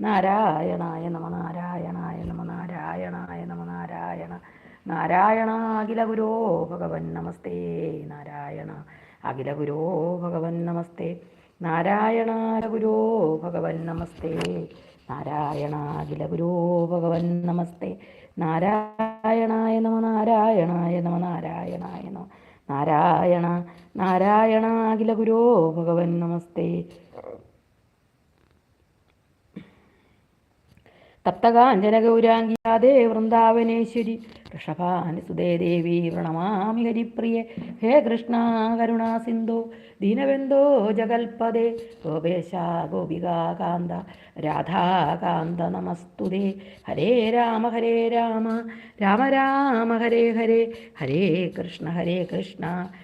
നാരായണായ നമ നാരായണായ നമ നാരായണായ നമ നാരായണ. നാരായണ അഖില ഗുരോ ഭഗവൻ നമസ്തേ. നാരായണ അഖില ഗുരോ ഭഗവൻ നമസ്തേ. നാരായണ ഗുരോ ഭഗവൻ നമസ്തേ. നാരായണ അഖില ഗുരോ ഭഗവൻ നമസ്തേ. നാരായണായ നമ നാരായണായ നമ നാരായണായ നമ. നാരായണ നാരായണ അഖില ഗുരോ ഭഗവൻ നമസ്തേ. തപ്തകാഞ്ചനഗൗരാംഗിയാദേ വൃന്ദാവനേശ്വരി. ഋഷഭാനുസുതേ ദേവി പ്രണമാമി ഹരിപ്രിയെ ഹേ കൃഷ്ണ കരുണാ സിന്ധു ദീനബന്ധോ ജഗൽപദേ ഗോപേശ ഗോപികാകാന്ത രാധാകാന്ത നമസ്തുതേ. ഹരേ രാമ ഹരേ രാമ. രാമ രാമ ഹരേ ഹരേ. ഹരേ കൃഷ്ണ ഹരേ കൃഷ്ണ.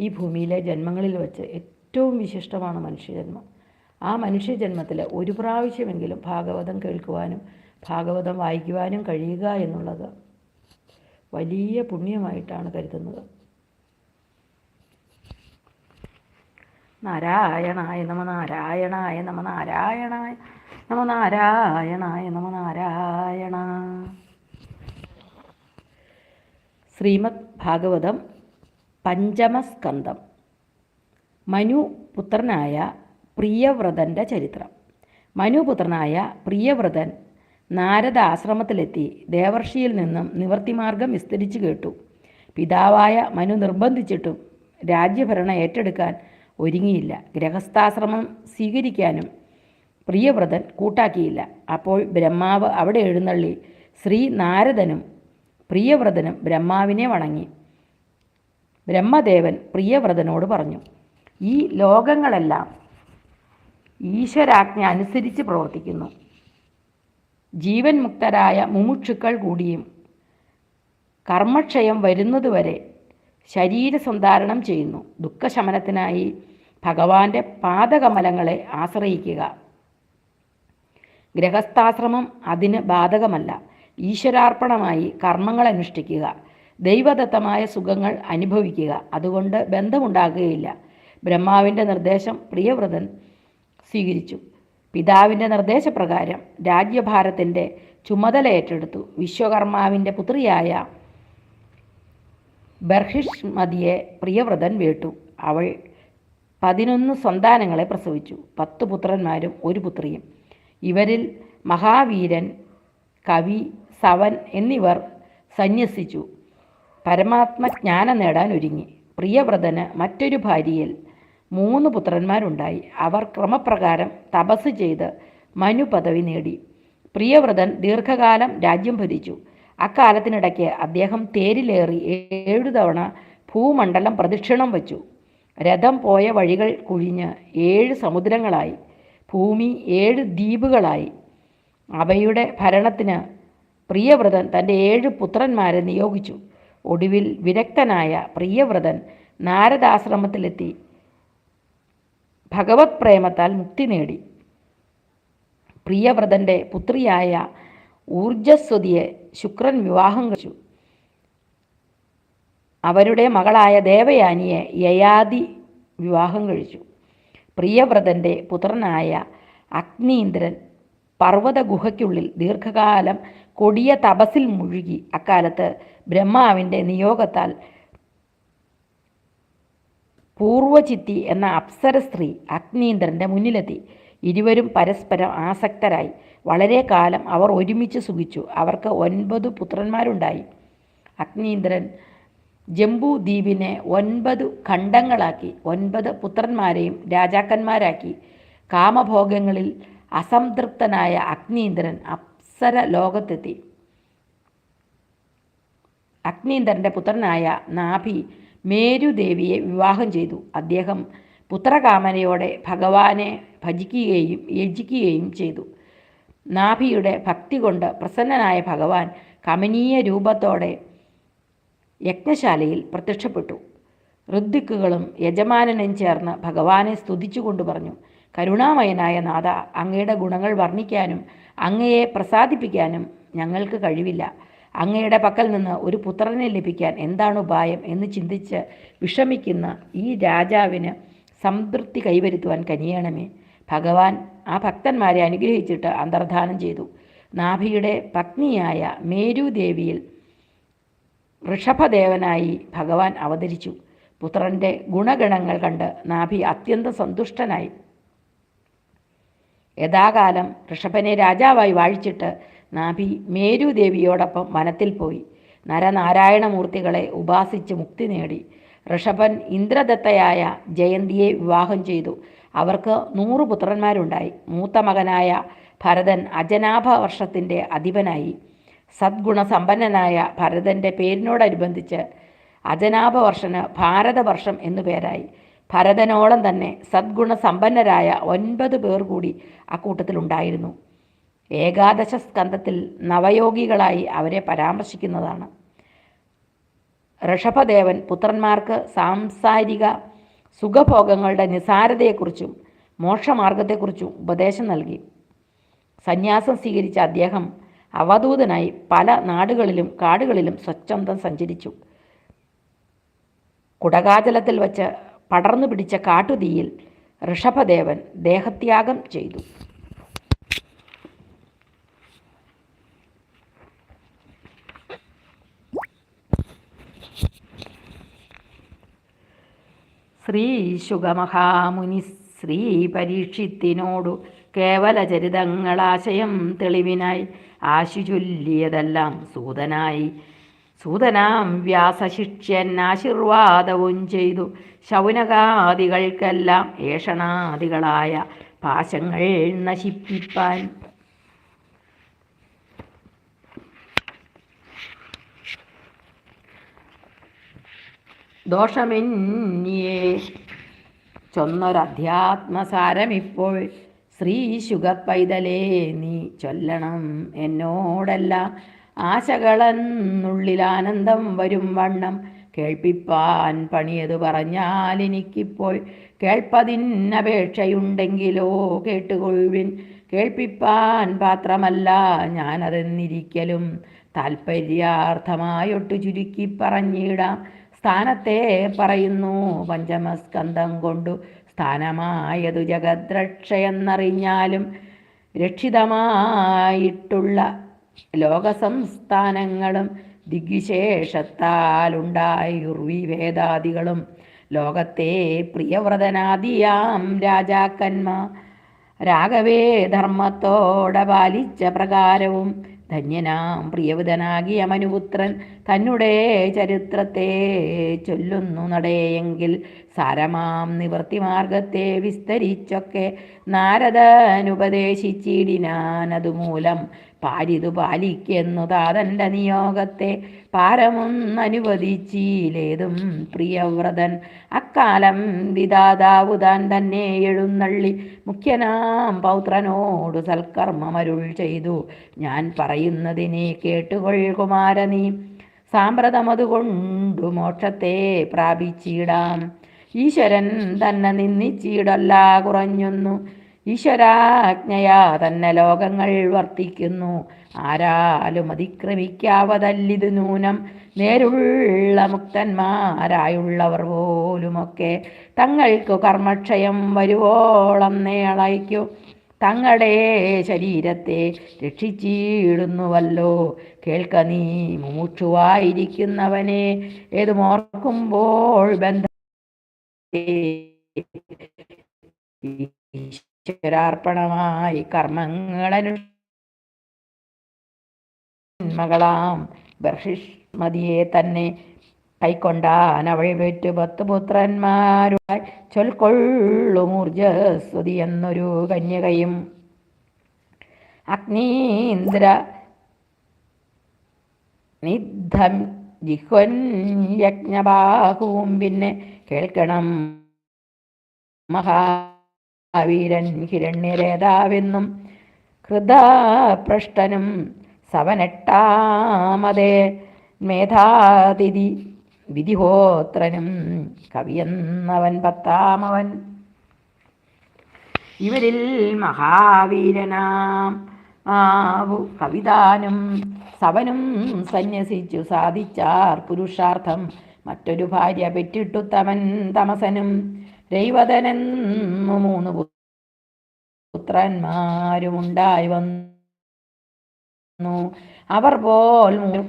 ഈ ഭൂമിയിലെ ജന്മങ്ങളിൽ വെച്ച് ഏറ്റവും വിശിഷ്ടമാണ് മനുഷ്യജന്മം. ആ മനുഷ്യജന്മത്തിൽ ഒരു പ്രാവശ്യമെങ്കിലും ഭാഗവതം കേൾക്കുവാനും ഭാഗവതം വായിക്കുവാനും കഴിയുക എന്നുള്ളത് വലിയ പുണ്യമായിട്ടാണ് കരുതുന്നത്. നാരായണായ നമ നാരായണായ നമ നാരായണായ നമ നാരായണായ നമ നാരായണ. ശ്രീമദ് ഭാഗവതം പഞ്ചമസ്കന്ധം. മനു പുത്രനായ പ്രിയവ്രതന്റെ ചരിത്രം. മനുപുത്രനായ പ്രിയവ്രതൻ നാരദ ആശ്രമത്തിലെത്തി ദേവർഷിയിൽ നിന്നും നിവർത്തിമാർഗം വിസ്തരിച്ചു കേട്ടു. പിതാവായ മനു നിർബന്ധിച്ചിട്ടും രാജ്യഭരണം ഏറ്റെടുക്കാൻ ഒരുങ്ങിയില്ല. ഗൃഹസ്ഥാശ്രമം സ്വീകരിക്കാനും പ്രിയവ്രതൻ കൂട്ടാക്കിയില്ല. അപ്പോൾ ബ്രഹ്മാവ് അവിടെ എഴുന്നള്ളി ശ്രീ നാരദനും പ്രിയവ്രതനും ബ്രഹ്മാവിനെ വണങ്ങി. ബ്രഹ്മദേവൻ പ്രിയവ്രതനോട് പറഞ്ഞു ഈ ലോകങ്ങളെല്ലാം ഈശ്വരാജ്ഞ അനുസരിച്ച് പ്രവർത്തിക്കുന്നു. ജീവൻ മുക്തരായ മുമുക്ഷുക്കൾ കൂടിയും കർമ്മക്ഷയം വരുന്നതുവരെ ശരീരസന്ധാരണം ചെയ്യുന്നു. ദുഃഖശമനത്തിനായി ഭഗവാന്റെ പാദകമലങ്ങളെ ആശ്രയിക്കുക. ഗൃഹസ്ഥാശ്രമം അതിന് ബാധകമല്ല. ഈശ്വരാർപ്പണമായി കർമ്മങ്ങൾ അനുഷ്ഠിക്കുക ദൈവദത്തമായ സുഖങ്ങൾ അനുഭവിക്കുക. അതുകൊണ്ട് ബന്ധമുണ്ടാകുകയില്ല. ബ്രഹ്മാവിന്റെ നിർദ്ദേശം പ്രിയവ്രതൻ സ്വീകരിച്ചു. പിതാവിന്റെ നിർദ്ദേശപ്രകാരം രാജ്യഭാരത്തിന്റെ ചുമതല ഏറ്റെടുത്തു. വിശ്വകർമാവിന്റെ പുത്രിയായ ബർഹിഷ്മതിയെ പ്രിയവ്രതൻ വീട്ടു. അവൾ പതിനൊന്ന് സന്താനങ്ങളെ പ്രസവിച്ചു. പത്ത് പുത്രന്മാരും ഒരു പുത്രിയും. ഇവരിൽ മഹാവീരൻ കവി സവൻ എന്നിവർ സന്യസിച്ചു. പരമാത്മജ്ഞാനം നേടാൻ ഒരുങ്ങി. പ്രിയവ്രതന് മറ്റൊരു ഭാര്യയിൽ മൂന്ന് പുത്രന്മാരുണ്ടായി. അവർ ക്രമപ്രകാരം തപസ് ചെയ്ത് മനു പദവി നേടി. പ്രിയവ്രതൻ ദീർഘകാലം രാജ്യം ഭരിച്ചു. അക്കാലത്തിനിടയ്ക്ക് അദ്ദേഹം തേരിലേറി ഏഴു തവണ ഭൂമണ്ഡലം പ്രദക്ഷിണം വച്ചു. രഥം പോയ വഴികൾ കുഴിഞ്ഞ് ഏഴ് സമുദ്രങ്ങളായി. ഭൂമി ഏഴ് ദ്വീപുകളായി. അവയുടെ ഭരണത്തിന് പ്രിയവ്രതൻ തന്റെ ഏഴ് പുത്രന്മാരെ നിയോഗിച്ചു. ഒടുവിൽ വിരക്തനായ പ്രിയവ്രതൻ നാരദാശ്രമത്തിലെത്തി ഭഗവത് പ്രേമത്താൽ മുക്തി നേടി. പ്രിയവ്രതന്റെ പുത്രിയായ ഊർജസ്വതിയെ ശുക്രൻ വിവാഹം കഴിച്ചു. അവരുടെ മകളായ ദേവയാനിയെ യയാതി വിവാഹം കഴിച്ചു. പ്രിയവ്രതന്റെ പുത്രനായ അഗ്നീന്ദ്രൻ പർവത ഗുഹയ്ക്കുള്ളിൽ ദീർഘകാലം കൊടിയ തപസിൽ മുഴുകി. അക്കാലത്ത് ബ്രഹ്മാവിന്റെ നിയോഗത്താൽ പൂർവചിത്തി എന്ന അപ്സര സ്ത്രീ അഗ്നീന്ദ്രന്റെ മുന്നിലെത്തി. ഇരുവരും പരസ്പരം ആസക്തരായി. വളരെ കാലം അവർ ഒരുമിച്ച് സുഖിച്ചു. അവർക്ക് ഒൻപത് പുത്രന്മാരുണ്ടായി. അഗ്നീന്ദ്രൻ ജംബു ദ്വീപിനെ ഒൻപത് ഖണ്ഡങ്ങളാക്കി ഒൻപത് പുത്രന്മാരെയും രാജാക്കന്മാരാക്കി. കാമഭോഗങ്ങളിൽ അസംതൃപ്തനായ അഗ്നീന്ദ്രൻ അപ്സര ലോകത്തെത്തി അഗ്നീന്ദ്രന്റെ പുത്രനായ നാഭി മേരുദേവിയെ വിവാഹം ചെയ്തു. അദ്ദേഹം പുത്രകാമനയോടെ ഭഗവാനെ ഭജിക്കുകയും യജിക്കുകയും ചെയ്തു. നാഭിയുടെ ഭക്തി കൊണ്ട് പ്രസന്നനായ ഭഗവാൻ കമനീയ രൂപത്തോടെ യജ്ഞശാലയിൽ പ്രത്യക്ഷപ്പെട്ടു. ഋദ്ദിക്കുകളും യജമാനനും ചേർന്ന് ഭഗവാനെ സ്തുതിച്ചുകൊണ്ട് പറഞ്ഞു കരുണാമയനായ നാഥ അങ്ങയുടെ ഗുണങ്ങൾ വർണിക്കാനും അങ്ങയെ പ്രസാദിപ്പിക്കാനും ഞങ്ങൾക്ക് കഴിവില്ല. അങ്ങയുടെ പക്കൽ നിന്ന് ഒരു പുത്രനെ ലഭിക്കാൻ എന്താണ് ഉപായം എന്ന് ചിന്തിച്ച് വിഷമിക്കുന്ന ഈ രാജാവിന് സംതൃപ്തി കൈവരുത്തുവാൻ കനിയണമേ. ഭഗവാൻ ആ ഭക്തന്മാരെ അനുഗ്രഹിച്ചിട്ട് അന്തർധാനം ചെയ്തു. നാഭിയുടെ പത്നിയായ മേരുദേവിയിൽ ഋഷഭദേവനായി ഭഗവാൻ അവതരിച്ചു. പുത്രന്റെ ഗുണഗണങ്ങൾ കണ്ട് നാഭി അത്യന്തം സന്തുഷ്ടനായി. യഥാകാലം ഋഷഭനെ രാജാവായി വാഴിച്ചിട്ട് നാഭി മേരുദേവിയോടൊപ്പം വനത്തിൽ പോയി. നരനാരായണമൂർത്തികളെ ഉപാസിച്ച് മുക്തി നേടി. ഋഷഭൻ ഇന്ദ്രദത്തയായ ജയന്തിയെ വിവാഹം ചെയ്തു. അവർക്ക് നൂറ് പുത്രന്മാരുണ്ടായി. മൂത്ത മകനായ ഭരതൻ അജനാഭ വർഷത്തിന്റെ അധിപനായി. സദ്ഗുണസമ്പന്നനായ ഭരതന്റെ പേരിനോടനുബന്ധിച്ച് അജനാഭവർഷന് ഭാരതവർഷം എന്നു പേരായി. ഭരതനോളം തന്നെ സദ്ഗുണസമ്പന്നരായ ഒൻപത് പേർ കൂടി അക്കൂട്ടത്തിലുണ്ടായിരുന്നു. ഏകാദശ സ്കന്ധത്തിൽ നവയോഗികളായി അവരെ പരാമർശിക്കുന്നതാണ്. ഋഷഭദേവൻ പുത്രന്മാർക്ക് സാംസാരിക സുഖഭോഗങ്ങളുടെ നിസാരതയെക്കുറിച്ചും മോക്ഷമാർഗത്തെക്കുറിച്ചും ഉപദേശം നൽകി. സന്യാസം സ്വീകരിച്ച അദ്ദേഹം അവധൂതനായി പല നാടുകളിലും കാടുകളിലും സ്വച്ഛന്തം സഞ്ചരിച്ചു. കുടകാചലത്തിൽ വച്ച് പടർന്നു പിടിച്ച കാട്ടുതീയിൽ ഋഷഭദേവൻ ദേഹത്യാഗം ചെയ്തു. ശ്രീ ശുഗമഹാമുനി ശ്രീ പരീക്ഷിത്തിനോടു കേവലചരിതങ്ങളാശയം തെളിവിനായി ആശു ചൊല്ലിയതെല്ലാം സൂതനായി. സൂതനാം വ്യാസശിഷ്യൻ ആശീർവാദവും ചെയ്തു. ശൗനകാദികൾക്കെല്ലാം ഏഷണാദികളായ പാശങ്ങൾ നശിപ്പിപ്പാൻ ദോഷമെന്നിയേ. ചൊന്നൊരധ്യാത്മസാരമിപ്പോൾ ശ്രീ ശുഗർ പൈതലേ നീ ചൊല്ലണം. എന്നോടല്ല ആശകളെന്നുള്ളിൽ ആനന്ദം വരും വണ്ണം കേൾപ്പിപ്പാൻ പണിയത് പറഞ്ഞാൽ എനിക്കിപ്പോൾ കേൾപ്പതിനപേക്ഷയുണ്ടെങ്കിലോ കേട്ടുകൊഴുവിൻ കേൾപ്പിപ്പാൻ പാത്രമല്ല ഞാനതെന്നിരിക്കലും. താൽപ്പര്യാർത്ഥമായൊട്ടു ചുരുക്കി പറഞ്ഞിടാം. സ്ഥാനത്തെ പറയുന്നു. പഞ്ചമസ്കന്ധം കൊണ്ടു സ്ഥാനമായതു ജഗദ്രക്ഷയെന്നറിഞ്ഞാലും രക്ഷിതമായിട്ടുള്ള ലോകസംസ്ഥാനങ്ങളും ദിഗ്വിശേഷത്താലുണ്ടായുർവിവേദാദികളും. ലോകത്തെ പ്രിയവ്രതനാദിയാം രാജാക്കന്മാർ. രാഘവേ ധർമ്മത്തോടെ പാലിച്ച പ്രകാരവും ധന്യനാം പ്രിയവിതനാകിയ മനുപുത്രൻ തന്നെ ചരിത്രത്തെ ചൊല്ലുന്നു നടയെങ്കിൽ സാരമാം നിവൃത്തിമാർഗത്തെ വിസ്തരിച്ചൊക്കെ നാരദനുപദേശിച്ചിടിനാനതുമൂലം പാരിതു പാലിക്കുന്നു താതന്റെ നിയോഗത്തെ പാരമൊന്നനുവദിച്ചിലേതും പ്രിയവ്രതൻ. അക്കാലം വിധാതാവു താൻ തന്നെ എഴുന്നള്ളി മുഖ്യനാം പൗത്രനോട് സൽക്കർമ്മമരുൾ ചെയ്തു. ഞാൻ പറയുന്നതിനെ കേട്ടുകൊൾ കുമാരനീ. സാമ്പ്രതമതുകൊണ്ടു മോക്ഷത്തെ പ്രാപിച്ചിടാം. ഈശ്വരൻ തന്നെ നിന്നിച്ചിടല്ല കുറഞ്ഞൊന്നു. ഈശ്വരാജ്ഞയാ തന്നെ ലോകങ്ങൾ വർത്തിക്കുന്നു. ആരാലും അതിക്രമിക്കാവതല്ലിത് നൂനം. നേരുള്ള മുക്തന്മാരായുള്ളവർ പോലുമൊക്കെ തങ്ങൾക്ക് കർമ്മക്ഷയം വരുവോളം നേളയ്ക്കു. തങ്ങളുടെ ശരീരത്തെ രക്ഷിച്ചിടുന്നുവല്ലോ. കേൾക്ക നീ മുമുക്ഷുവായിരിക്കുന്നവനെ. ഏതുമോർക്കുമ്പോൾ ബന്ധ ഈശ്വരാർപ്പണമായി കർമ്മങ്ങളനു മകളാം. ബർഷിഷ്മതിയെ തന്നെ കൈക്കൊണ്ടാൻ അവൾ പെറ്റു പത്ത് പുത്രന്മാരുമായി ചൊൽക്കൊള്ളുമൂർജസ്വതി എന്നൊരു കന്യകയും. അഗ്നീന്ദ്ര നിദ്ധം ജിഹ്വൻ യജ്ഞബാഹുവും പിന്നെ കേൾക്കണം. മഹാവീരൻ ഹിരണ്യരേതാവെന്നും കൃതാപ്രഷ്ടനും സവനെട്ടാമതേ മേധാതിഥി വിധിഹോത്രനും കവിയെന്നവൻ പത്താമവൻ. ഇവരിൽ മഹാവീരനാം ആവു കവിതാനും സവനും സന്യസിച്ചു സാധിച്ചാർ പുരുഷാർത്ഥം മറ്റൊരു ഭാര്യ പെറ്റിട്ടു തമൻ തമസനും. രൈവതനെന്നു മൂന്ന് പുത്രന്മാരുമുണ്ടായി വന്നു. അവർ പോൽ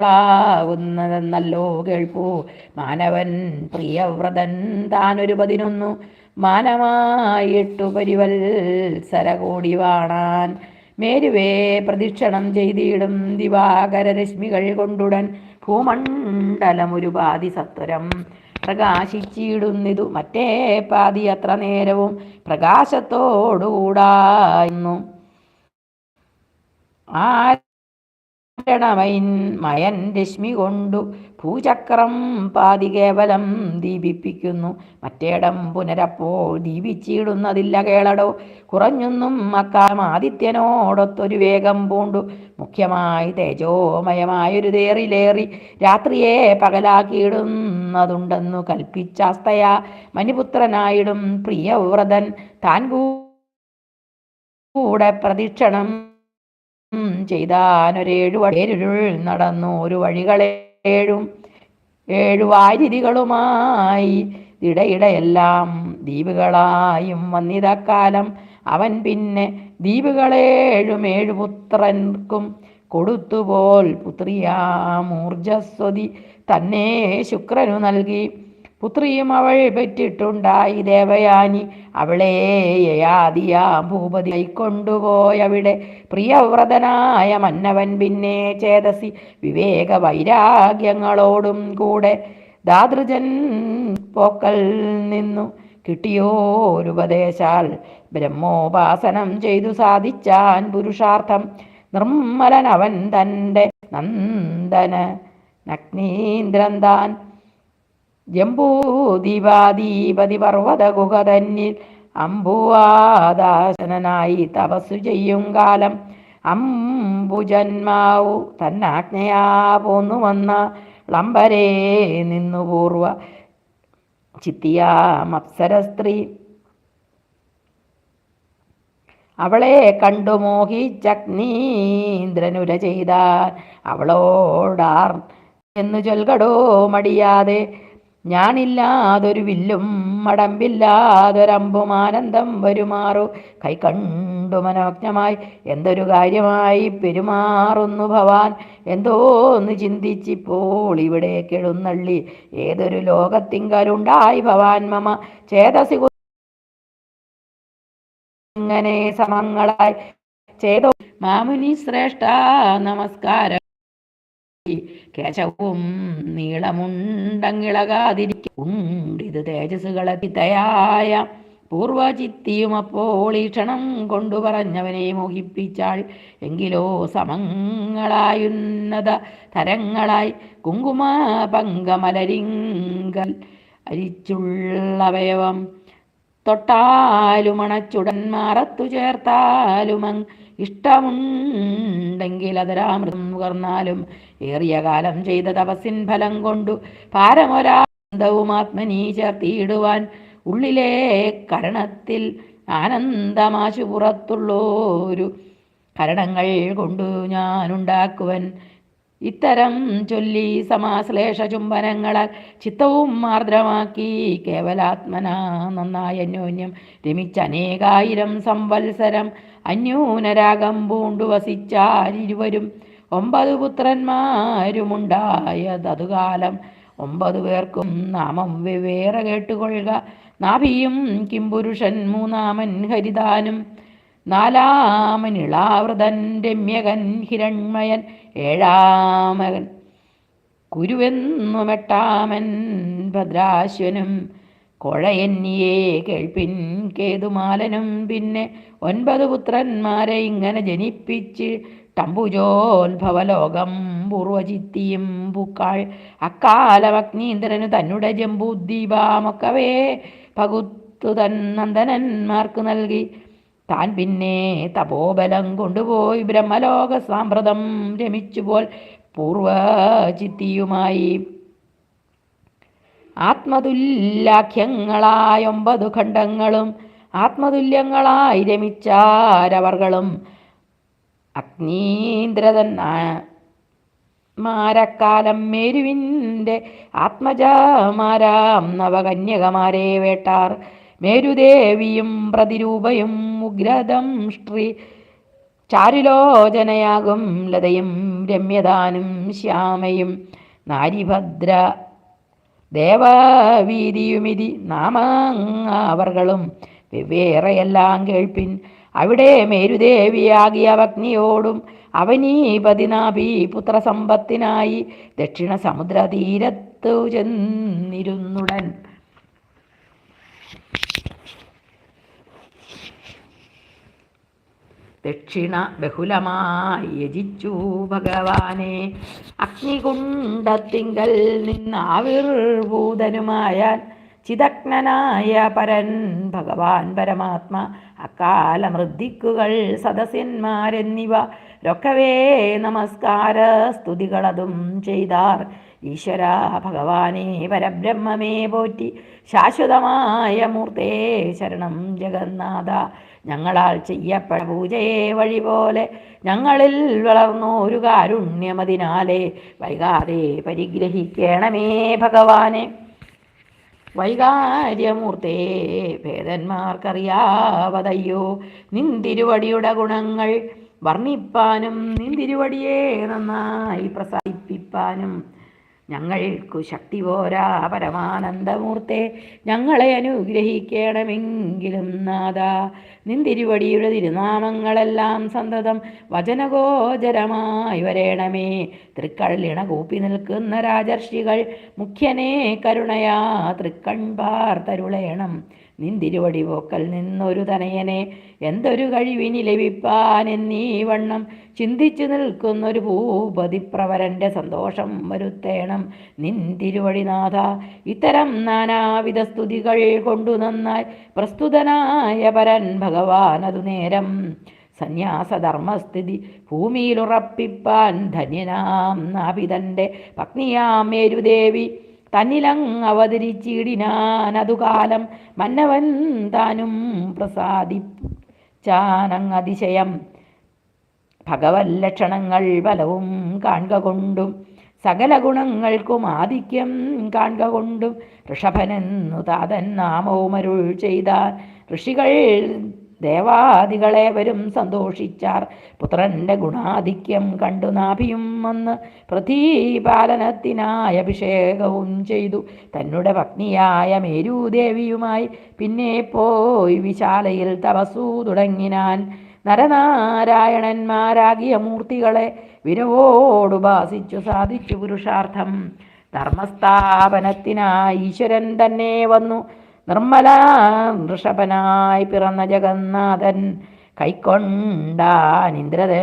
ാവുന്നതെന്നല്ലോ കേൾപ്പൂ മാനവൻ പ്രിയവ്രതൻ താനൊരു പതിനൊന്നു. മാനമായിട്ടു പരിവത്സരകോടി വാണാൻ മേരുവേ പ്രദക്ഷിണം ചെയ്തിടും ദിവാകര രശ്മികൾ കൊണ്ടുടൻ. ഭൂമണ്ഡലമൊരു പാതി സത്വരം പ്രകാശിച്ചിടുന്നിതു. മറ്റേ പാതി അത്ര നേരവും പ്രകാശത്തോടുകൂടായിരുന്നു ആ ണമൈൻ മയൻ രശ്മി കൊണ്ടു ഭൂചക്രം പാതി കേവലം ദീപിപ്പിക്കുന്നു. മറ്റേടം പുനരപ്പോ ദീപിച്ചിടുന്നതില്ല കേളടോ. കുറഞ്ഞൊന്നും അക്കാലം ആദിത്യനോടൊത്തൊരു വേഗം പൂണ്ടു. മുഖ്യമായി തേജോമയമായൊരു തേറിലേറി രാത്രിയെ പകലാക്കിയിടുന്നതുണ്ടെന്നു കൽപ്പിച്ചാസ്തയാ. മണിപുത്രനായിടും പ്രിയവ്രതൻ താൻ കൂടെ പ്രദക്ഷിണം ചെയ്താനൊരേഴു വഴിരുൾ നടന്നു. ഒരു വഴികളേഴും ഏഴു വാരിതികളുമായി ഇടയിടയെല്ലാം ദ്വീപുകളായും വന്നിതക്കാലം അവൻ പിന്നെ ദ്വീപുകളേഴും ഏഴു പുത്രർക്കും കൊടുത്തുപോൽ പുത്രിയാമൂർജസ്വതി തന്നെ ശുക്രനു നൽകി. പുത്രിയും അവൾ പെറ്റിട്ടുണ്ടായി ദേവയാനി. അവളെ യയാദിയാ ഭൂപതി കൊണ്ടുപോയവിടെ പ്രിയവ്രതനായ മന്നവൻ പിന്നെ ചേതസി വിവേക വൈരാഗ്യങ്ങളോടും കൂടെ ദാതൃജൻ പോക്കൽ നിന്നു. കിട്ടിയോരുപദേശാൽ ബ്രഹ്മോപാസനം ചെയ്തു സാധിച്ചാൻ പുരുഷാർത്ഥം. നിർമ്മലനവൻ തന്റെ നന്ദന നഗ്നീന്ദ്രൻ താൻ ജംബൂദീപാദീപതി പർവത ഗുഹതന്നിൽ അമ്പുവാദാസനായി തപസ്സു ചെയ്യും കാലം. അമ്പുജന്മാവു തന്നാജ്ഞയാ പോന്നു വന്ന ളംബരേ നിന്നു പൂർവ ചിത്തിയാമപ്സര സ്ത്രീ അവളെ കണ്ടു മോഹിച്ചഗ്നീന്ദ്രനുര ചെയ്താൽ അവളോടാർ എന്നു ചൊൽകടോ മടിയാതെ ഞാനില്ലാതൊരു വില്ലും മടമ്പില്ലാതൊരമ്പും ആനന്ദം വരുമാറു. കൈ കണ്ടു മനോജ്ഞമായി എന്തൊരു കാര്യമായി പെരുമാറുന്നു ഭവാൻ. എന്തോന്ന് ചിന്തിച്ചിപ്പോൾ ഇവിടെ കെഴുന്നള്ളി ഏതൊരു ലോകത്തിങ്കലുണ്ടായി ഭവാൻ മമ. ചേതസി ഇങ്ങനെ സമങ്ങളായി. ചേതോ മാമുനി ശ്രേഷ്ഠ നമസ്കാരം. കേശവും നീളമുണ്ടങ്ങിളകാതിരിക്കും ഉണ്ടിത് തേജസ്സുകളതിതയായ പൂർവചിത്തിയും അപ്പോൾ ഈ ക്ഷണം കൊണ്ടു പറഞ്ഞവനെ മോഹിപ്പിച്ചാൾ എങ്കിലോ സമങ്ങളായുന്നത തരങ്ങളായി കുങ്കുമ പങ്കമലരിങ്കൽ അരിച്ചുള്ളവയവം തൊട്ടാലുമണച്ചുടൻ മാറത്തു ചേർത്താലും ഇഷ്ടമുണ്ടെങ്കിൽ അതരാമൃതം നുകർന്നാലും ഏറിയ കാലം ചെയ്ത തപസ്സിൻ ഫലം കൊണ്ടു പാരമൊരാന്തവും ആത്മനീ ചേർത്തിയിടുവാൻ ഉള്ളിലെ കരണത്തിൽ ആനന്ദമാശു പുറത്തുള്ളോരു കരണങ്ങൾ കൊണ്ടു ഞാനുണ്ടാക്കുവൻ ഇത്തരം ചൊല്ലി സമാശ്ലേഷ ചുംബനങ്ങളാൽ ചിത്തവും മാർദ്രമാക്കി കേവലാത്മന നന്നായി അന്യോന്യം രമിച്ചനേകായിരം സംവത്സരം അന്യൂനരാഗം പൂണ്ടു വസിച്ചാരിരുവരും ഒമ്പത് പുത്രന്മാരുമുണ്ടായതതുകാലം ഒമ്പത് പേർക്കും നാമം വെവേറെ കേട്ടുകൊള്ളുക. നാഭിയും കിംപുരുഷൻ മൂന്നാമൻ ഹരിതാനും നാലാമൻ ഇളാവൃതൻ രമ്യകൻ ഹിരൺമയൻ ഏഴാമകൻ കുരുവെന്നുമെട്ടാമൻ ഭദ്രാശ്വനും കൊഴയന്നിയെ കേൾപ്പിൻ കേതുമാലനും. പിന്നെ ഒൻപത് പുത്രന്മാരെ ഇങ്ങനെ ജനിപ്പിച്ച് ടംബുജോത്ഭവലോകം പൂർവചിത്തിയും പൂക്കാൾ അക്കാലം അഗ്നീന്ദ്രനു തന്നുടെ ജമ്പൂദ്ദീപാമൊക്കവേ പകുത്തു തൻ നന്ദനന്മാർക്ക് നൽകി. താൻ പിന്നെ തപോബലം കൊണ്ടുപോയി ബ്രഹ്മലോക സാമ്പ്രതം രമിച്ചുപോൽ പൂർവചിത്തിയുമായി ആത്മതുല്യാഖ്യങ്ങളായൊമ്പതു ഖണ്ഡങ്ങളും ആത്മതുല്യങ്ങളായി രമിച്ചാരവർകളും അഗ്നീന്ദ്രതൻ മാരക്കാലം മേരുവിന്റെ ആത്മജമാരാം നവകന്യകമാരെ വേട്ടാർ. മേരുദേവിയും പ്രതിരൂപയും ഉഗ്രതം ശ്രീ ചാരുലോചനയാകും ലതയും രമ്യദാനും ശ്യാമയും. നാരിഭദ്ര ദേവവീതിയുമിതി നാമാവർകളും വെവ്വേറെയെല്ലാം കേൾപ്പിൻ അവിടെ മേരുദേവിയാകിയ അഗ്നിയോടും അവനീപതിനാഭി പുത്രസമ്പത്തിനായി ദക്ഷിണ സമുദ്ര തീരത്തു ചെന്നിരുന്നുടൻ. ദക്ഷിണ ബഹുലമായി യജിച്ചു ഭഗവാനെ. അഗ്നികുണ്ടത്തിങ്കൽ നിന്നാവിർഭൂതനുമായാൻ ചിതജ്ഞനായ പരൻ ഭഗവാൻ പരമാത്മ അക്കാലമൃദ്ധിക്കുകൾ സദസ്യന്മാരെന്നിവ രൊക്കവേ നമസ്കാര സ്തുതികളതും ചെയ്താർ. ഈശ്വര ഭഗവാനെ പരബ്രഹ്മമേ പോറ്റി ശാശ്വതമായ മൂർത്തേ ശരണം ജഗന്നാഥ. ഞങ്ങളാൽ ചെയ്യപ്പെട്ട പൂജയെ വഴി പോലെ ഞങ്ങളിൽ വളർന്നൊരു കാരുണ്യമതിനാലേ വൈകാതെ പരിഗ്രഹിക്കണമേ ഭഗവാനെ. വൈകാര്യമൂർത്തേ ഭേദന്മാർക്കറിയാവതയ്യോ നിന്തിരുവടിയുടെ ഗുണങ്ങൾ വർണിപ്പാനും നിന്തിരുവടിയെ നന്നായി പ്രസാദിപ്പിപ്പാനും ഞങ്ങൾക്കു ശക്തി പോരാ പരമാനന്ദമൂർത്തെ. ഞങ്ങളെ അനുഗ്രഹിക്കണമെങ്കിലും നാഥ. നിന്തിരുവടിയുടെ തിരുനാമങ്ങളെല്ലാം സന്തതം വചനഗോചരമായി വരേണമേ. തൃക്കള്ളിണ കൂപ്പി നിൽക്കുന്ന രാജർഷികൾ മുഖ്യനേ കരുണയാ തൃക്കൺപാർ തരുളേണം. നിന്തിരുവടി പോക്കൽ നിന്നൊരു തനയനെ എന്തൊരു കഴിവിനി ലഭിപ്പാൻ എന്നീ വണ്ണം ചിന്തിച്ചു നിൽക്കുന്നൊരു ഭൂപതിപ്രവരന്റെ സന്തോഷം വരുത്തേണം. നിന്തിരുവടിനാഥ ഇത്തരം നാനാവിധ സ്തുതികൾ കൊണ്ടു നന്നായി പ്രസ്തുതനായ പരൻ ഭഗവാൻ അതു നേരം സന്യാസധർമ്മസ്ഥിതി ഭൂമിയിലുറപ്പിപ്പാൻ ധന്യനാം. നാപിതന്റെ പത്നിയാം മേരുദേവി തന്നിലങ് അവതരിച്ചിടിനാൻ അതുകാലം മന്നവൻ താനും പ്രസാദിച്ചാനങ് അതിശയം. ഭഗവല്ലക്ഷണങ്ങൾ ബലവും കാണുക കൊണ്ടും സകല ഗുണങ്ങൾക്കും ആധിക്യം കാണുക കൊണ്ടും ഋഷഭനെന്നു താതൻ നാമവുമരുൾ ചെയ്താൽ ഋഷികൾ ദേവാദികളേവരും സന്തോഷിച്ചാർ. പുത്രന്റെ ഗുണാധിക്യം കണ്ടു നാഭിയും വന്ന് പ്രതീപാലനത്തിനായ അഭിഷേകവും ചെയ്തു. തന്നുടെ പത്നിയായ മേരുദേവിയുമായി പിന്നെ പോയി വിശാലയിൽ തപസ്സു തുടങ്ങിനാൻ. നരനാരായണന്മാരാകിയ മൂർത്തികളെ വിരവോടുപാസിച്ചു സാധിച്ചു പുരുഷാർത്ഥം. ധർമ്മസ്ഥാപനത്തിനായി ഈശ്വരൻ തന്നെ വന്നു. നിർമ്മല ഋഷഭനായി പിറന്ന ജഗന്നാഥൻ കൈക്കൊണ്ടാൻ ഇന്ദ്രദ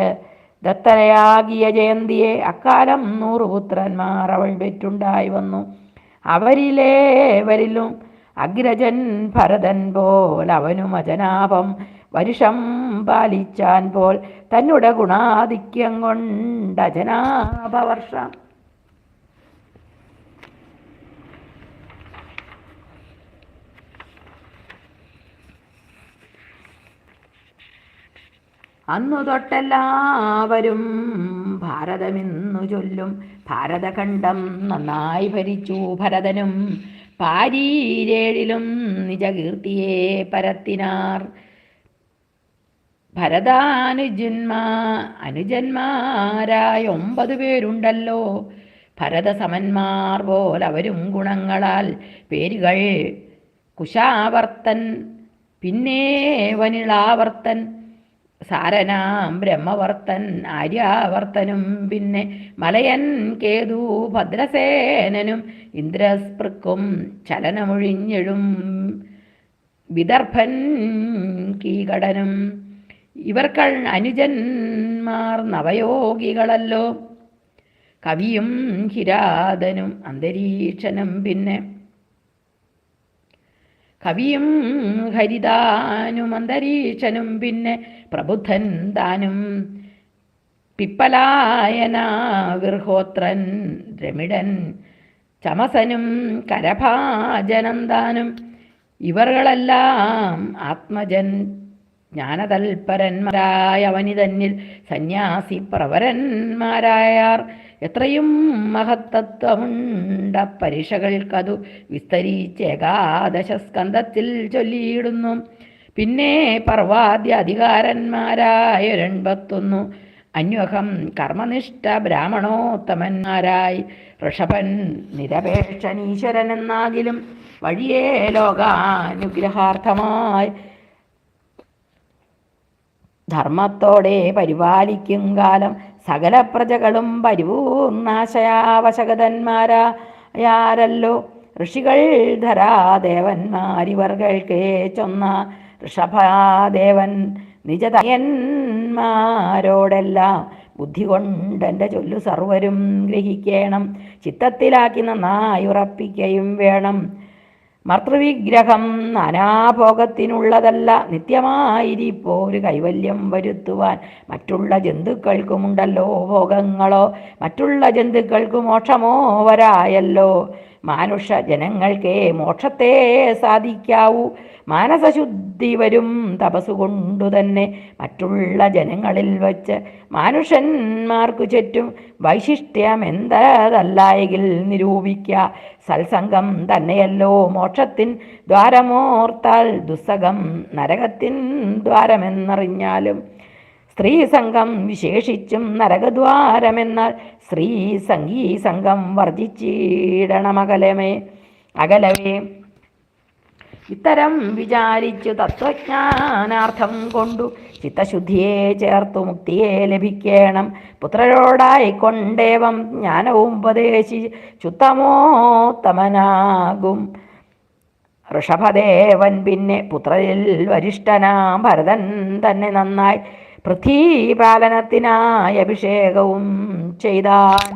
ദത്തനയാകിയ ജയന്തിയെ അക്കാലം നൂറു പുത്രന്മാർ അവൾ പെറ്റുണ്ടായി വന്നു. അവരിലേവരിലും അഗ്രജൻ ഭരതൻ പോൽ അവനും അജനാഭം വരുഷം പാലിച്ചാൻ പോൽ തന്നുടെ ഗുണാധിക്യം കൊണ്ട് അജനാഭവർഷം. അന്നു തൊട്ടെല്ലാവരും ഭാരതമെന്നു ചൊല്ലും. ഭാരതഖണ്ഡം നന്നായി ഭരിച്ചു ഭരതനും. പാരീരേഴിലും നിജകീർത്തിയെ പരത്തിനാർ. ഭരതാനുജന്മാ അനുജന്മാരായ ഒമ്പത് പേരുണ്ടല്ലോ. ഭരതസമന്മാർ പോലവരും ഗുണങ്ങളാൽ. പേരുകൾ കുശാവർത്തൻ പിന്നെ വനിളാവർത്തൻ. സാരനാം ബ്രഹ്മവർത്തൻ ആര്യാവർത്തനും പിന്നെ മലയൻ കേതു ഭദ്രസേനനും ഇന്ദ്രസ്പൃക്കും ചലനമൊഴിഞ്ഞഴും വിദർഭൻ കീകടനും. ഇവർക്കൾ അനുജന്മാർ നവയോഗികളല്ലോ. കവിയും ഹിരാതനും അന്തരീക്ഷനും പിന്നെ കവിയും ഹരിതാനും അന്തരീക്ഷനും പിന്നെ പ്രബുദ്ധൻ താനും പിപ്പലായന വിർഹോത്രൻ രമിടൻ ചമസനും കരഭാജനന്ദാനും ഇവറുകളെല്ലാം ആത്മജൻ ജ്ഞാനതൽപരന്മാരായ അവനി സന്യാസി പ്രവരന്മാരായാർ എത്രയും മഹത്തത്വമുണ്ട. പരീക്ഷകൾക്കതു വിസ്തരിച്ച് ഏകാദശ സ്കന്ധത്തിൽ ചൊല്ലിയിടുന്നു. പിന്നെ പർവാദ്യ അധികാരന്മാരായൊരെൺപത്തൊന്നു അന്വഹം കർമ്മനിഷ്ഠ ബ്രാഹ്മണോത്തമന്മാരായി. ഋഷഭൻ നിരപേക്ഷനീശ്വരൻ എന്നാകിലും വഴിയേ ലോകാനുഗ്രഹാർത്ഥമായി. ധർമ്മത്തോടെ പരിപാലിക്കും കാലം സകല പ്രജകളും പരിപൂർണാശയാവശകതന്മാരായാരല്ലോ. ഋഷികൾ ധരാദേവന്മാരിവർകൾക്കേ ചൊന്ന ഋഷഭാദേവൻ നിജതയന്മാരോടെല്ലാം ബുദ്ധി കൊണ്ടെന്റെ ചൊല്ലു സർവരും ഗ്രഹിക്കേണം. ചിത്തത്തിലാക്കി നന്നായി ഉറപ്പിക്കുകയും വേണം. മർത്തൃവിഗ്രഹം നാനാഭോഗത്തിനുള്ളതല്ല. നിത്യമായിരിപ്പോ ഒരു കൈവല്യം വരുത്തുവാൻ മറ്റുള്ള ജന്തുക്കൾക്കുമുണ്ടല്ലോ ഭോഗങ്ങളോ. മറ്റുള്ള ജന്തുക്കൾക്ക് മോക്ഷമോ വരായല്ലോ. മാനുഷ ജനങ്ങൾക്കേ മോക്ഷത്തെ സാധിക്കാവൂ. മാനസശുദ്ധി വരും തപസ്സുകൊണ്ടു തന്നെ മറ്റുള്ള ജനങ്ങളിൽ വച്ച് മാനുഷന്മാർക്കു ചുറ്റും വൈശിഷ്ട്യം എന്തതല്ലായെങ്കിൽ നിരൂപിക്ക. സത്സംഗം തന്നെയല്ലോ മോക്ഷത്തിൻ ദ്വാരമോർത്താൽ ദുസ്സകം നരകത്തിൻ ദ്വാരമെന്നറിഞ്ഞാലും സ്ത്രീ സംഘം വിശേഷിച്ചും നരകദ്വാരമെന്നാൽ സ്ത്രീ സംഗീ സംഘം വർദ്ധിച്ചിടണമകലമേ അകലവേ. ഇത്തരം വിചാരിച്ചു തത്വജ്ഞാനാർത്ഥം കൊണ്ടു ചിത്തശുദ്ധിയെ ചേർത്തു മുക്തിയെ ലഭിക്കണം. പുത്രരോടായിക്കൊണ്ടേവം ജ്ഞാനവും ഉപദേശി ചുത്തമോത്തമനാകും. ഋഷഭദേവൻ പിന്നെ പുത്രരിൽ വരിഷ്ഠനാം ഭരതൻ തന്നെ നന്നായി പൃഥ്വീപാലനത്തിനായി അഭിഷേകവും ചെയ്താൻ.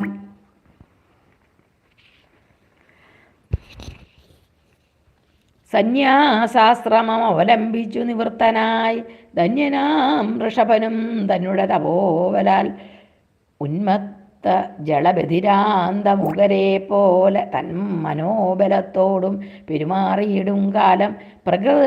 സന്യാസാശ്രമം അവലംബിച്ചു നിവൃത്തനായി ധന്യനാം ഋഷഭനും തന്നുടെ തപോവലാൽ. ഉന്മത്ത ജളബധിരാന്ത മുഖരെ പോലെ തൻ മനോബലത്തോടും പെരുമാറിയിടും കാലം പ്രകൃ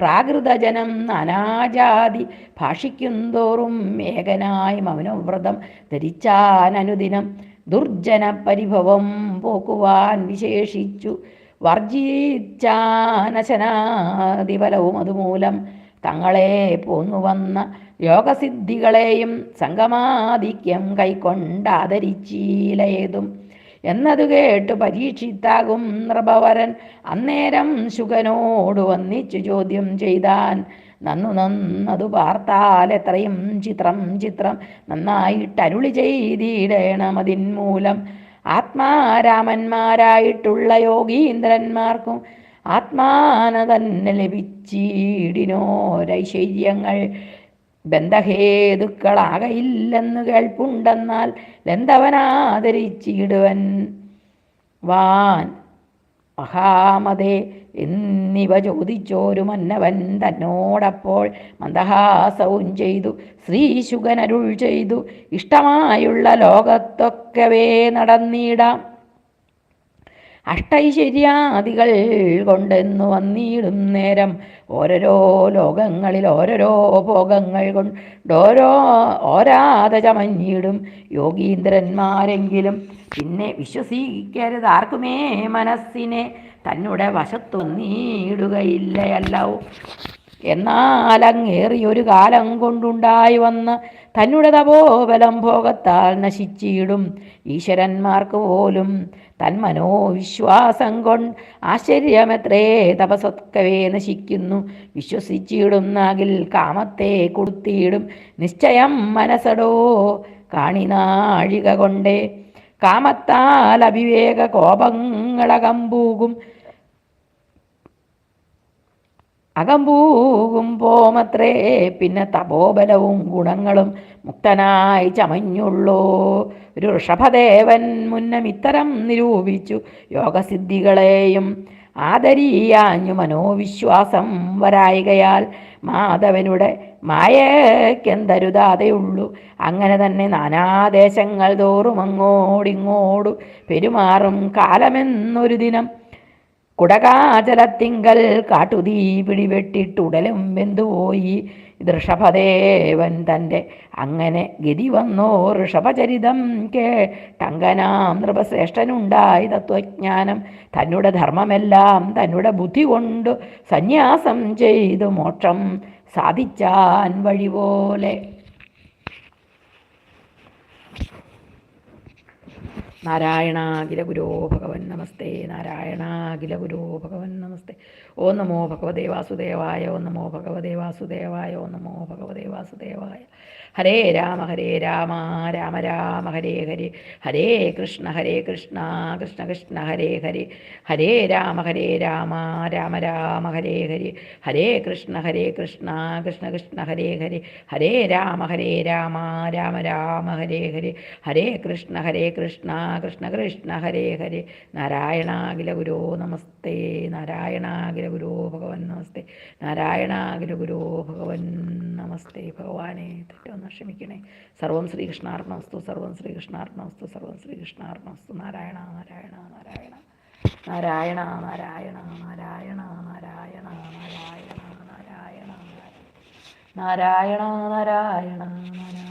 പ്രാകൃതജനം നാനാജാതി ഭാഷിക്കുന്തോറും ഏകനായി മൗനവ്രതം ധരിച്ചാനനുദിനം ദുർജന പരിഭവം പോക്കുവാൻ വിശേഷിച്ചു വർജിച്ചാനശനാദിഫലവും അതുമൂലം തങ്ങളെ പോന്നുവന്ന യോഗസിദ്ധികളെയും സംഗമാധിക്യം കൈക്കൊണ്ട് കൈക്കൊണ്ടാദരിച്ചീലേതും എന്നതു കേട്ട് പരീക്ഷിത്താകും നൃപവരൻ. അന്നേരം ശുഗനോട് വന്നിച്ചു ചോദ്യം ചെയ്താൻ. നന്നു നന്നതു പാർത്താൽ എത്രയും ചിത്രം ചിത്രം നന്നായിട്ട് അരുളി ചെയ്തിടേണം അതിന്മൂലം. ആത്മാരാമന്മാരായിട്ടുള്ള യോഗീന്ദ്രന്മാർക്കും ആത്മാന തന്നെ ലഭിച്ചിടിനോരൈശ്വര്യങ്ങൾ. ബന്ധഹേതുക്കളാകയില്ലെന്നു കേൾപ്പുണ്ടെന്നാൽ ലന്തവനാദരിച്ചിടുവൻ വാൻ മഹാമതേ എന്നിവ ചോദിച്ചോരു മന്നവൻ തന്നോടപ്പോൾ മന്ദഹാസവും ചെയ്തു ശ്രീശുഗനരുൾ ചെയ്തു ഇഷ്ടമായുള്ള ലോകത്തൊക്കവേ നടന്നിടാം. അഷ്ടൈശ്വര്യാദികൾ കൊണ്ടെന്നു വന്നിടും നേരം. ഓരോരോ ലോകങ്ങളിൽ ഓരോരോ ഭോഗങ്ങൾ കൊണ്ടോരോ ഓരാത ചമഞ്ഞിടും യോഗീന്ദ്രന്മാരെങ്കിലും. പിന്നെ വിശ്വസിക്കരുത് ആർക്കുമേ മനസ്സിനെ. തന്നുടെ വശത്തു നീടുകയില്ലയല്ലോ എന്നാൽ അങ്ങേറിയൊരു കാലം കൊണ്ടുണ്ടായി വന്ന തന്നുടെ തപോബലം ഭോഗത്താൽ നശിച്ചിടും. ഈശ്വരന്മാർക്ക് പോലും തന്മനോവിശ്വാസം കൊണ്ട് ആശ്ചര്യമെത്രേ തപസൊക്കവേ നശിക്കുന്നു. വിശ്വസിച്ചിടുന്നാകിൽ കാമത്തെ കൊടുത്തിയിടും നിശ്ചയം മനസ്സടോ കാണിനാഴിക കൊണ്ടേ. കാമത്താൽ അവിവേക കോപങ്ങളകമ്പൂകും അകമ്പൂകും പോമത്രേ. പിന്നെ തപോബലവും ഗുണങ്ങളും മുക്തനായി ചമഞ്ഞുള്ളൂ. ഒരു ഋഷഭദേവൻ മുന്നം ഇത്തരം നിരൂപിച്ചു. യോഗസിദ്ധികളെയും ആദരീയാഞ്ഞു മനോവിശ്വാസം വരായികയാൽ മാധവനുടെ മായക്കെന്തരുതാതെയുള്ളൂ അങ്ങനെ തന്നെ നാനാദേശങ്ങൾ തോറും അങ്ങോടിങ്ങോടു പെരുമാറും കാലമെന്നൊരു ദിനം കുടകാചലത്തിങ്കൽ കാട്ടുതീ പിടിവെട്ടിട്ടുടലും വെന്തുപോയി. ഋഷഭദേവൻ തന്റെ അങ്ങനെ ഗതി വന്നോ? ഋഷഭചരിതം കേട്ടങ്കനാം നൃപശ്രേഷ്ഠനുണ്ടായി. തത്വജ്ഞാനം തന്നുടെ ധർമ്മമെല്ലാം തന്നുടെ ബുദ്ധി കൊണ്ട് സന്യാസം ചെയ്തു. മോക്ഷം സാധിച്ചാൻ വഴി പോലെ നാരായണാഖില ഗുരോ ഭഗവൻ നമസ്തേ നാരായണാഖില ഗുരോ ഭഗവൻ നമസ്തേ. ഓ നമോ ഭഗവതേ വാസുദേവായ ഓ നമോ ഭഗവതേ വാസുദേവായ ഓ നമോ ഭഗവതേ വാസുദേവായ. ഹരേ രാമ ഹരേ രാമ രാമ രാമ ഹരേ ഹരി. ഹരേ കൃഷ്ണ ഹരേ കൃഷ്ണ കൃഷ്ണ കൃഷ്ണ ഹരേ ഹരി. ഹരേ രാമ ഹരേ രാമ രാമ രാമ ഹരേ ഹരി. ഹരേ കൃഷ്ണ ഹരേ കൃഷ്ണ കൃഷ്ണ കൃഷ്ണ ഹരേ ഹരി. ഹരേ രാമ ഹരേ രാമ രാമ രാമ ഹരേ ഹരി. ഹരേ കൃഷ്ണ ഹരേ കൃഷ്ണ കൃഷ്ണ കൃഷ്ണ ഹരേ ഹരി. നാരായണാഖില ഗുരോ നമസ്തേ. നാരായണാഖില ഗുരോ ഭഗവൻ നമസ്തേ. നാരായണാഖില ഗുരോ ഭഗവൻ നമസ്തേ. ഭഗവാനെ തെറ്റൊന്ന് ക്ഷമിക്കണേ. സർവം ശ്രീകൃഷ്ണാർണമസ്തു സർവം ശ്രീകൃഷ്ണാർണമസ്തു സർവം ശ്രീകൃഷ്ണാർണമസ്തു നാരായണ നാരായണ. നാരായണ നാരായണ നാരായണ നാരായണ നാരായണ നാരായണ നാരായണ. നാരായണ നാരായണ നാരായണ.